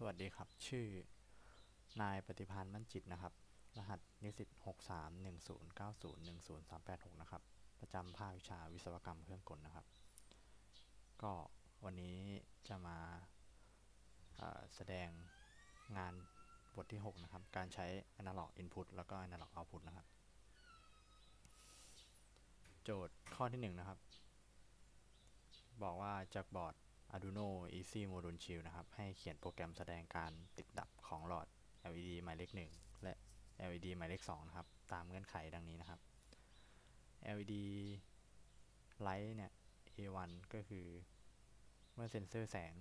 สวัสดีครับ ชื่อนายปฏิพานมั่นจิตนะครับ รหัสนิสิต6310901038นะครับ ประจำภาควิชาวิศวกรรมเครื่องกลนะครับ ก็วันนี้จะมาแสดงงานบทที่ 6 นะครับ การใช้ Analog Input แล้วก็ Analog Output นะครับ โจทย์ข้อที่ 1 นะครับ บอกว่าจากบอร์ด Arduino Easy Module Shield นะครับ ให้เขียนโปรแกรมแสดงการติดดับของหลอด LED หมายเลข1และ LED หมายเลข2นะครับ ตามเงื่อนไขดังนี้นะครับ LED Light เนี่ย A1 ก็คือเมื่อเซ็นเซอร์แสง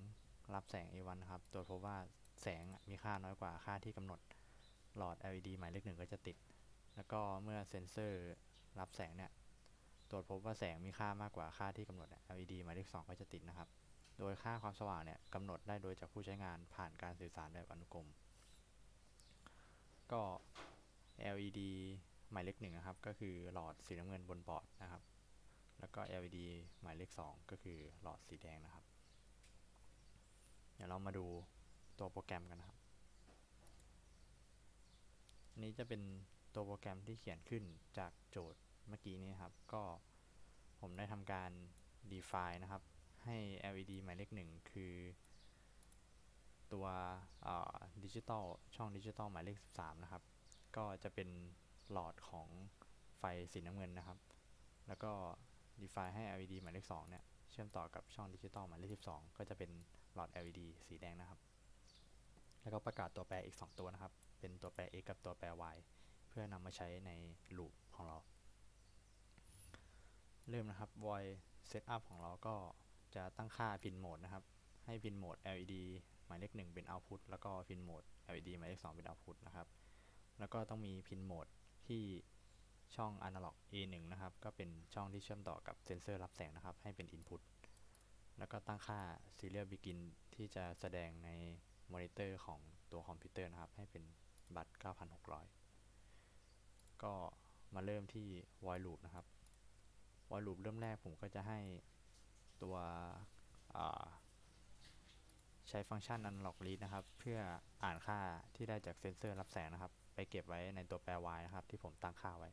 รับแสง A1 นะครับ ตรวจพบว่าแสงมีค่าน้อยกว่าค่าที่กำหนดหลอด LED หมายเลข1ก็จะติด แล้วก็เมื่อเซ็นเซอร์รับแสงเนี่ย ตรวจพบว่าแสงมีค่ามากกว่าค่าที่กำหนด LED หมายเลข2ก็จะติดนะครับ โดยค่าความสว่างเนี่ยกำหนดได้โดยจากผู้ใช้งานผ่านการสื่อสารแบบอนุกรม ก็ LED หมายเลขหนึ่งนะครับ ก็คือหลอดสีน้ำเงินบนบอร์ดนะครับ แล้วก็ LED หมายเลข2ก็คือหลอดสีแดงนะครับ เดี๋ยวเรามาดูตัวโปรแกรมกันนะครับอันนี้จะเป็นตัวโปรแกรมที่เขียนขึ้นจากโจทย์เมื่อกี้นี้ครับ ก็ผมได้ทำการ define นะครับ ให้ LED หมายเลขหนึ่งคือ ตัวดิจิตอลช่องดิจิตอลหมายเลข 13 นะครับ ก็จะเป็นหลอดของไฟสีน้ำเงินนะครับ แล้วก็ define ให้ LED หมายเลข2เนี่ยเชื่อมต่อกับช่องดิจิตอลหมายเลข 12 ก็จะเป็นหลอด LED สีแดงนะครับ แล้วก็ประกาศตัวแปรอีก 2 ตัวนะครับ เป็นตัวแปร x กับตัวแปร y เพื่อนำมาใช้ในลูปของเรา เริ่มนะครับ void setup ของเราก็ จะตั้งค่า pin mode นะครับ ให้ pin mode LED หมายเลข1เป็น output แล้วก็ pin mode LED หมายเลข2เป็น output นะครับ แล้วก็ต้องมี pin mode ที่ช่อง analog A1 นะครับ ก็เป็นช่องที่เชื่อมต่อกับเซนเซอร์รับแสงนะครับ ให้เป็น input แล้วก็ตั้งค่า serial begin ที่จะแสดงในมอนิเตอร์ของตัวคอมพิวเตอร์นะครับ ให้เป็นบัตร 9600 ก็มาเริ่มที่ void loop นะครับ void loop เริ่มแรกผมก็จะให้ ตัวใช้ฟังก์ชัน analog read นะครับ เพื่ออ่านค่าที่ได้จากเซนเซอร์รับแสงนะครับ ไปเก็บไว้ในตัวแปร y นะครับ ที่ผมตั้งค่าไว้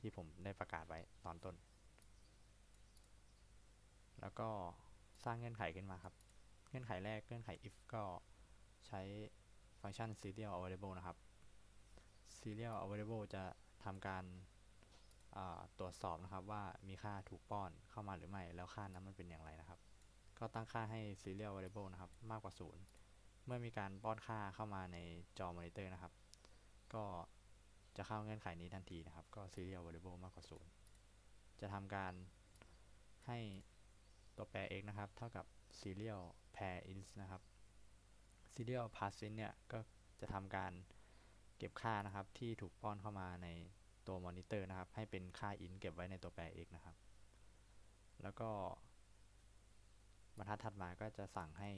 ที่ผมได้ประกาศไว้ตอนต้น แล้วก็สร้างเงื่อนไขขึ้นมาครับ เงื่อนไขแรกเงื่อนไข if ก็ใช้ฟังก์ชัน serial available นะครับ serial available จะทำการ ตรวจสอบนะครับว่ามีค่าถูกป้อนเข้ามาหรือไม่ แล้วค่านั้นมันเป็นอย่างไรนะครับ ก็ตั้งค่าให้ serial variable นะครับ มากกว่า 0 เมื่อมีการป้อนค่าเข้ามาในจอมอนิเตอร์นะครับ ก็จะเข้าเงื่อนไขนี้ทันทีนะครับ ก็ serial variable มากกว่า 0 จะทำการให้ตัวแปร x นะครับ เท่ากับ serial pair int นะครับ serial pass int เนี่ยก็จะทำการเก็บค่านะครับที่ถูกป้อนเข้ามาใน ตัวมอนิเตอร์นะครับ ให้เป็นค่า int เก็บไว้ในตัวแปร x นะครับ แล้วก็บรรทัดถัดมาก็จะสั่งให้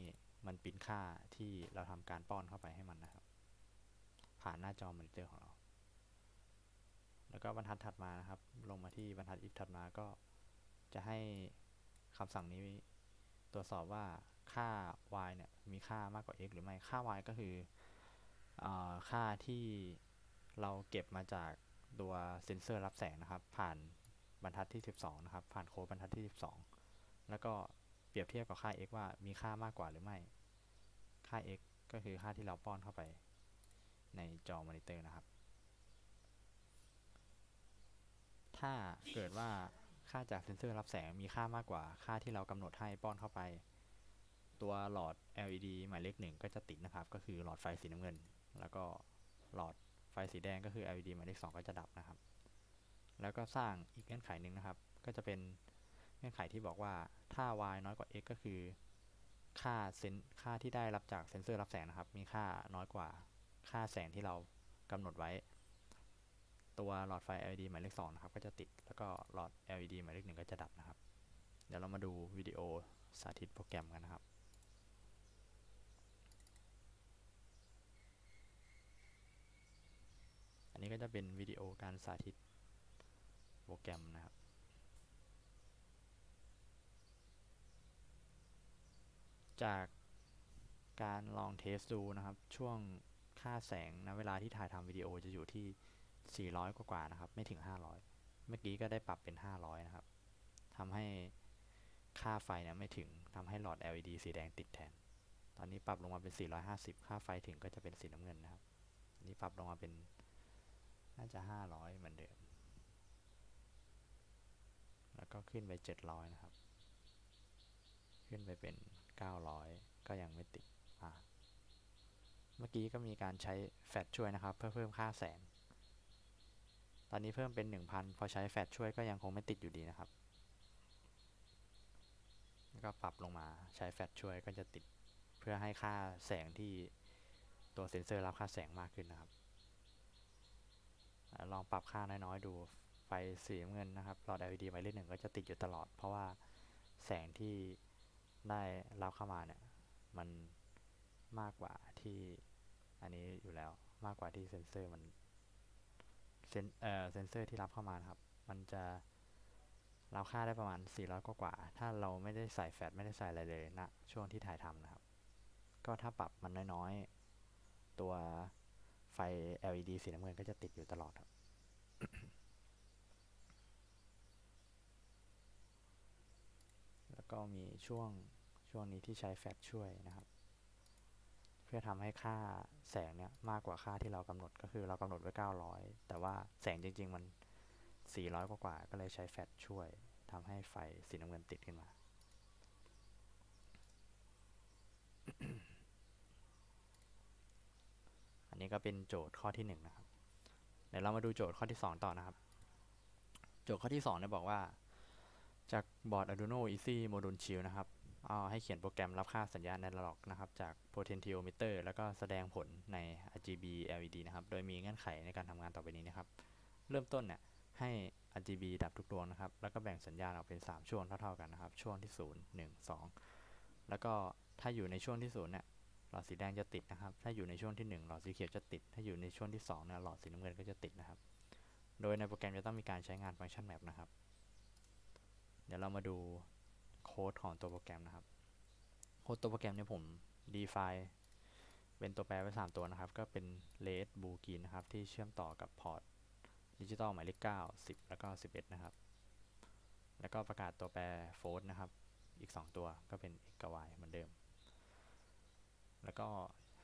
มันปริ้นค่าที่เราทำการป้อนเข้าไปให้มันนะครับ ผ่านหน้าจอมอนิเตอร์ของเรา แล้วก็บรรทัดถัดมานะครับ ลงมาที่บรรทัด if ถัดมาก็จะให้คำสั่งนี้ตรวจสอบว่าค่า y เนี่ยมีค่ามากกว่า x หรือไม่ ค่า y ก็คืออค่าที่เราเก็บมาจาก ตัวเซนเซอร์รับแสงนะครับ ผ่านบรรทัดที่ 12 นะครับ ผ่านโค้ดบรรทัดที่ 12 แล้วก็เปรียบเทียบกับค่า x ว่ามีค่ามากกว่าหรือไม่ ค่า x ก็คือค่าที่เราป้อนเข้าไปในจอมอนิเตอร์นะครับ ถ้าเกิดว่าค่าจากเซนเซอร์รับแสงมีค่ามากกว่าค่าที่เรากำหนดให้ป้อนเข้าไป ตัวหลอด LED หมายเลขหนึ่งก็จะติดนะครับ ก็คือหลอดไฟสีน้ำเงิน แล้วก็หลอด ไฟสีแดงก็คือ LED หมายเลข2ก็จะดับนะครับ แล้วก็สร้างอีกเงื่อนไขหนึ่งนะครับ ก็จะเป็นเงื่อนไขที่บอกว่าถ้า y น้อยกว่า x ก็คือค่าเซนค่าที่ได้รับจากเซนเซอร์รับแสงนะครับ มีค่าน้อยกว่าค่าแสงที่เรากำหนดไว้ ตัวหลอดไฟ LED หมายเลข2นะครับก็จะติดแล้วก็หลอด LED หมายเลข1ก็จะดับนะครับ เดี๋ยวเรามาดูวิดีโอสาธิตโปรแกรมกันนะครับ นนี้ก็จะเป็นวิดีโอการสาธิตโปรแกรมนะครับจากการลองเทสดูนะครับ ช่วงค่าแสงนะเวลาที่ถ่ายทำวิดีโอจะอยู่ที่ 400 กว่าๆนะครับ ไม่ถึง 500 เมื่อกี้ก็ได้ปรับเป็น 500 นะครับทำให้ค่าไฟเนี่ยไม่ถึงทำให้หลอด LED สีแดงติดแทน ตอนนี้ปรับลงมาเป็น 450 ค่าไฟถึงก็จะเป็นสีน้ำเงินนะครับนนี้ปรับลงมาเป็น น่าจะ 500 เหมือนเดิม แล้วก็ขึ้นไป 700 นะครับ ขึ้นไปเป็น 900 ก็ยังไม่ติดอ่าเมื่อกี้ก็มีการใช้แฟลชช่วยนะครับ เพื่อเพิ่มค่าแสง ตอนนี้เพิ่มเป็น 1,000 พอใช้แฟลชช่วยก็ยังคงไม่ติดอยู่ดีนะครับ แล้วก็ปรับลงมาใช้แฟลชช่วยก็จะติดเพื่อให้ค่าแสงที่ตัวเซ็นเซอร์รับค่าแสงมากขึ้นนะครับ ลองปรับค่าน้อยๆดูไฟสีเงินนะครับหลอด LED หมายเลขหนึ่งก็จะติดอยู่ตลอด เพราะว่าแสงที่ได้รับเข้ามาเนี่ยมันมากกว่าที่อันนี้อยู่แล้วมากกว่าที่เซ็นเซอร์มันเซนเอ่อเซนเซอร์ที่รับเข้ามาครับ มันจะรับค่าได้ประมาณ 400 กว่ากว่า ถ้าเราไม่ได้ใส่แฟลชไม่ได้ใส่อะไรเลยนะช่วงที่ถ่ายทำนะครับ ก็ถ้าปรับมันน้อยๆ ตัว ไฟ LED สีน้ำเงินก็จะติดอยู่ตลอดครับแล้วก็มีช่วงช่วงนี้ที่ใช้แฟลชช่วยนะครับ เพื่อทำให้ค่าแสงเนี่ยมากกว่าค่าที่เรากำหนดก็คือเรากำหนดไว้ 900 แต่ว่าแสงจริง ๆ มัน 400 กว่าๆก็เลยใช้แฟลชช่วยทำให้ไฟสีน้ำเงินติดขึ้นมา นี้ก็เป็นโจทย์ข้อที่1นะครับเดี๋ยวเรามาดูโจทย์ข้อที่ 2 ต่อนะครับ โจทย์ข้อที่2เนี่ยบอกว่า จากบอร์ด Arduino Easy Module Shield นะครับเอาให้เขียนโปรแกรมรับค่าสัญญาณ Analog นะครับ จาก Potentiometer แล้วก็แสดงผลใน RGB LED นะครับ โดยมีเงื่อนไขในการทำงานต่อไปนี้นะครับ เริ่มต้นเนี่ยให้ RGB ดับทุกดวงนะครับ แล้วก็แบ่งสัญญาณออกเป็น 3 ช่วงเท่าๆกันนะครับ ช่วงที่ 0 1 2 แล้วก็ถ้าอยู่ในช่วงที่0เนี่ย หลอดสีแดงจะติดนะครับ ถ้าอยู่ในช่วงที่ 1 หลอดสีเขียวจะติด ถ้าอยู่ในช่วงที่2เนี่ยหลอดสีน้ำเงินก็จะติดนะครับ โดยในโปรแกรมจะต้องมีการใช้งานฟังก์ชันแมปนะครับ เดี๋ยวเรามาดูโค้ดของตัวโปรแกรมนะครับ โค้ดตัวโปรแกรมเนี่ยผม define เป็นตัวแปรไว้ 3 ตัวนะครับ ก็เป็น red blue green นะครับ ที่เชื่อมต่อกับพอร์ตดิจิตอลหมายเลข9 10 แล้วก็ 11 นะครับ แล้วก็ประกาศตัวแปร float นะครับ อีก 2 ตัวก็เป็น x กับ y เหมือนเดิม แล้วก็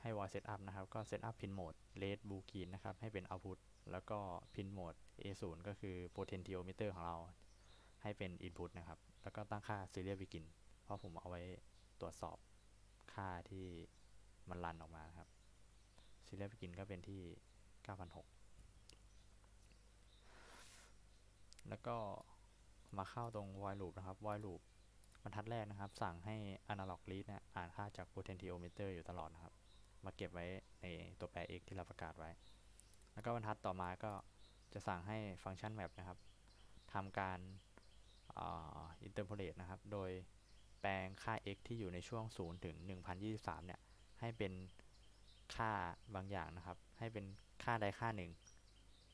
ให้ void setup นะครับ ก็ setup pin mode red blue green นะครับ ให้เป็น output แล้วก็ pin mode A0 ก็คือ potentiometer ของเรา ให้เป็น input นะครับ แล้วก็ตั้งค่า serial begin เพราะผมเอาไว้ตรวจสอบค่าที่มันรันออกมานะครับ serial begin ก็เป็นที่ 9,600 แล้วก็มาเข้าตรง void loop นะครับ void loop รรทัดแรกนะครับ สั่งให้ analog read เนี่ยอ่านค่าจาก potentiometer อยู่ตลอดนะครับ มาเก็บไว้ในตัวแปร x ที่เราประกาศไว้ แล้วก็บรรทัดต่อมาก็จะสั่งให้ฟังก์ชัน map นะครับทำการ interpolate นะครับ โดยแปลงค่า x ที่อยู่ในช่วง 0 ถึง 1023 เนี่ย ให้เป็นค่าบางอย่างนะครับ ให้เป็นค่าใดค่าหนึ่ง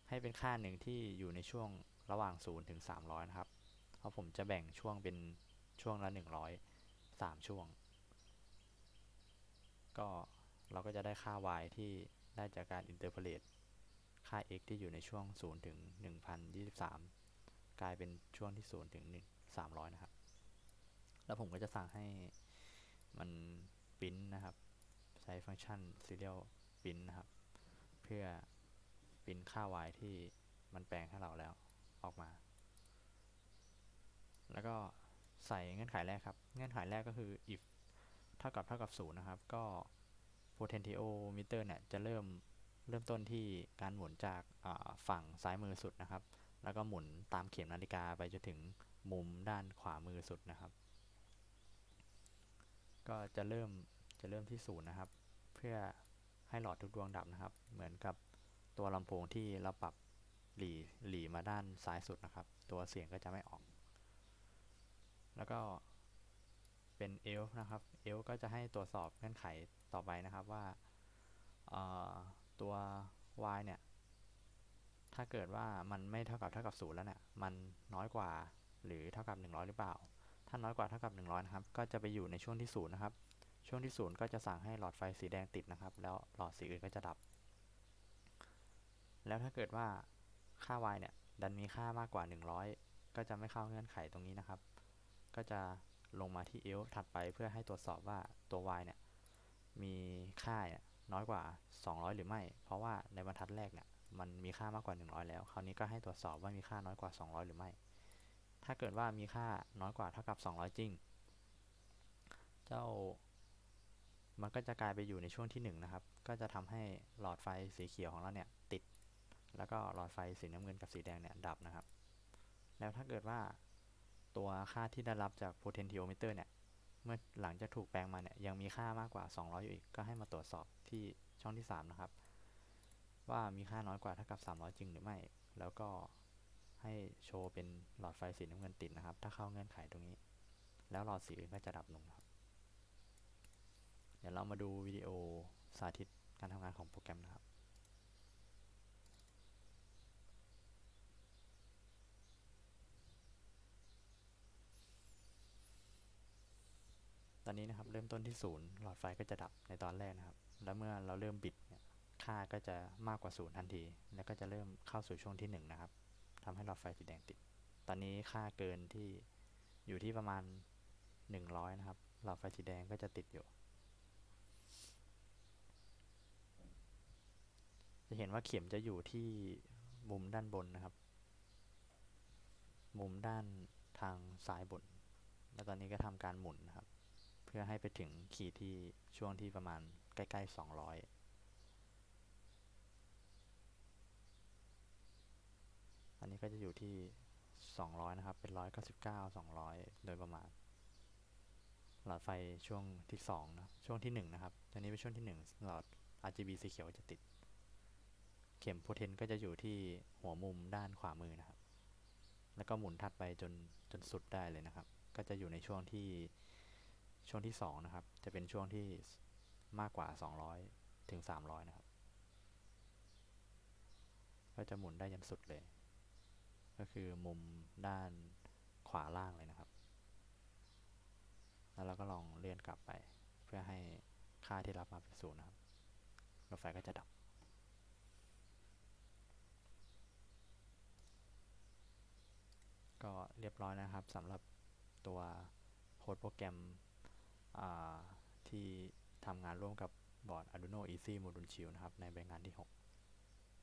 ให้เป็นค่าหนึ่งที่อยู่ในช่วงระหว่าง 0 ถึง 300 นะครับ เพราะผมจะแบ่งช่วงเป็น ช่วงละ100 3 ช่วง ก็เราก็จะได้ค่า y ที่ได้จากการ interpolate ค่า x ที่อยู่ในช่วง 0 ถึง 1023 กลายเป็นช่วงที่ 0 ถึง 300 นะครับ แล้วผมก็จะสั่งให้มันปริ้นนะครับ ใช้ฟังก์ชัน serial print นะครับ เพื่อปริ้นค่า y ที่มันแปลงให้เราแล้วออกมา แล้วก็ ใส่เงื่อนไขแรกครับ เงื่อนไขแรกก็คือ if เท่ากับเท่ากับ0นะครับ ก็ potentiometer เนี่ยจะเริ่มเริ่มต้นที่การหมุนจากฝั่งซ้ายมือสุดนะครับ แล้วก็หมุนตามเข็มนาฬิกาไปจนถึงมุมด้านขวามือสุดนะครับ ก็จะเริ่มจะเริ่มที่ศูนย์นะครับ เพื่อให้หลอดทุกดวงดับนะครับ เหมือนกับตัวลำโพงที่เราปรับหลีหลีมาด้านซ้ายสุดนะครับ ตัวเสียงก็จะไม่ออก แล้วก็เป็นเอลนะครับเอลก็จะให้ตรวจสอบเงื่อนไขต่อไปนะครับว่าตัว y เนี่ย ถ้าเกิดว่ามันไม่เท่ากับเท่ากับ0แล้วเนี่ย มันน้อยกว่าหรือเท่ากับ 100 หรือเปล่า ถ้าน้อยกว่าเท่ากับ 100 นะครับ ก็จะไปอยู่ในช่วงที่0นะครับ ช่วงที่ศูนย์ก็จะสั่งให้หลอดไฟสีแดงติดนะครับ แล้วหลอดสีอื่นก็จะดับ แล้วถ้าเกิดว่าค่า y เนี่ย ดันมีค่ามากกว่า 100 ก็จะไม่เข้าเงื่อนไขตรงนี้นะครับ ก็จะลงมาที่ else ถัดไปเพื่อให้ตรวจสอบว่าตัว y เนี่ยมีค่าเนี่ยน้อยกว่า 200 หรือไม่ เพราะว่าในบรรทัดแรกเนี่ยมันมีค่ามากกว่า 100 แล้ว คราวนี้ก็ให้ตรวจสอบว่ามีค่าน้อยกว่า 200 หรือไม่ ถ้าเกิดว่ามีค่าน้อยกว่าเท่ากับ 200 จริง เจ้า มันก็จะกลายไปอยู่ในช่วงที่ 1 นะครับ ก็จะทำให้หลอดไฟสีเขียวของเราเนี่ยติด แล้วก็หลอดไฟสีน้ำเงินกับสีแดงเนี่ยดับนะครับ แล้วถ้าเกิดว่า ตัวค่าที่ได้รับจาก potentiometer เนี่ย เมื่อหลังจากถูกแปลงมาเนี่ย ยังมีค่ามากกว่า 200 อยู่อีก ก็ให้มาตรวจสอบที่ช่องที่ 3 นะครับ ว่ามีค่าน้อยกว่าเท่ากับ 300 จริงหรือไม่ แล้วก็ให้โชว์เป็นหลอดไฟสีน้ำเงินติดนะครับ ถ้าเข้าเงื่อนไขตรงนี้ แล้วหลอดสีอื่นก็จะดับลงครับ เดี๋ยวเรามาดูวิดีโอสาธิตการทำงานของโปรแกรมนะครับ อนนี้นะครับ เริ่มต้นที่ศูนย์หลอดไฟก็จะดับในตอนแรกนะครับ แล้วเมื่อเราเริ่มบิดเนี่ยค่าก็จะมากกว่าศูนย์ทันที แล้วก็จะเริ่มเข้าสู่ช่วงที่หนึ่งนะครับทำให้หลอดไฟสีแดงติด ตอนนี้ค่าเกินที่อยู่ที่ประมาณ 100 นะครับ หลอดไฟสีแดงก็จะติดอยู่ จะเห็นว่าเข็มจะอยู่ที่มุมด้านบนนะครับ มุมด้านทางซ้ายบน แล้วตอนนี้ก็ทำการหมุนนะครับ พื่อให้ไปถึงขีดที่ช่วงที่ประมาณใกล้ๆ 200อันนี้ก็จะอยู่ที่ 200 นะครับ เป็น 199 200 โดยประมาณ หลอดไฟช่วงที่2นะช่วงที่ 1 นะครับตัวนี้เป็นช่วงที่ 1 หลอด RGB สีเขียวจะติด เข็มโพเทนก็จะอยู่ที่หัวมุมด้านขวามือนะครับ แล้วก็หมุนถัดไปจนจนสุดได้เลยนะครับ ก็จะอยู่ในช่วงที่ ช่วงที่ 2 นะครับ จะเป็นช่วงที่มากกว่า 200 ถึง 300 นะครับ ก็จะหมุนได้ยันสุดเลย ก็คือมุมด้านขวาล่างเลยนะครับ แล้วเราก็ลองเลื่อนกลับไป เพื่อให้ค่าที่รับมาเป็นศูนย์นะครับรถไฟก็จะดับ ก็เรียบร้อยนะครับสำหรับตัวโค้ดโปรแกรม ที่ทำงานร่วมกับบอร์ด Arduino Easy Module Shield นะครับ ในใบงานที่ 6